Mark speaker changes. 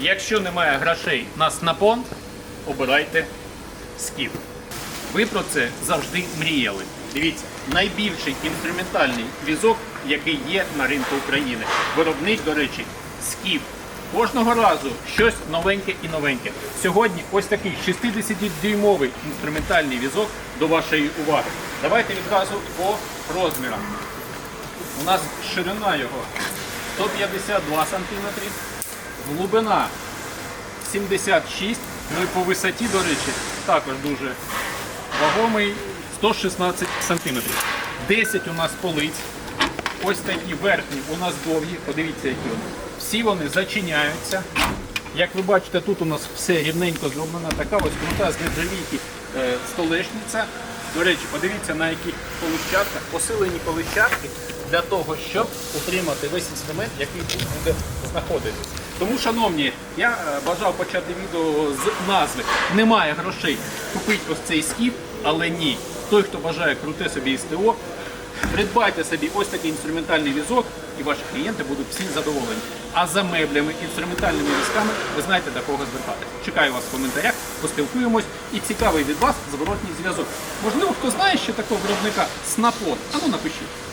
Speaker 1: Якщо немає грошей на снапон, обирайте скіф. Ви про це завжди мріяли. Дивіться, найбільший інструментальний візок, який є на ринку України. Виробник, до речі, скіф. Кожного разу щось новеньке і новеньке. Сьогодні ось такий 60-дюймовий інструментальний візок до вашої уваги. Давайте відразу по розмірам. У нас ширина його 152 см, глибина 76, ну і по висоті, до речі, також дуже вагомий 116 см. 10 у нас полиць. Ось такі верхні у нас довгі, подивіться, які вони. Всі вони зачиняються. Як ви бачите, тут у нас все рівненько зроблено. Така ось крута з нержавійки е, столешниця. До речі, подивіться на яких колищатках, посилені колищатки для того, щоб утримати весь інструмент, який тут буде знаходитися. Тому, шановні, я е, бажав почати відео з назви. Немає грошей купити ось цей скіф, але ні. Той, хто бажає круте собі СТО, Придбайте собі ось такий інструментальний візок, і ваші клієнти будуть всі задоволені. А за меблями, інструментальними візками ви знаєте до кого звертатися. Чекаю вас в коментарях, поспілкуємось і цікавий від вас зворотній зв'язок. Можливо, хто знає ще такого виробника Снапон? А ну напишіть.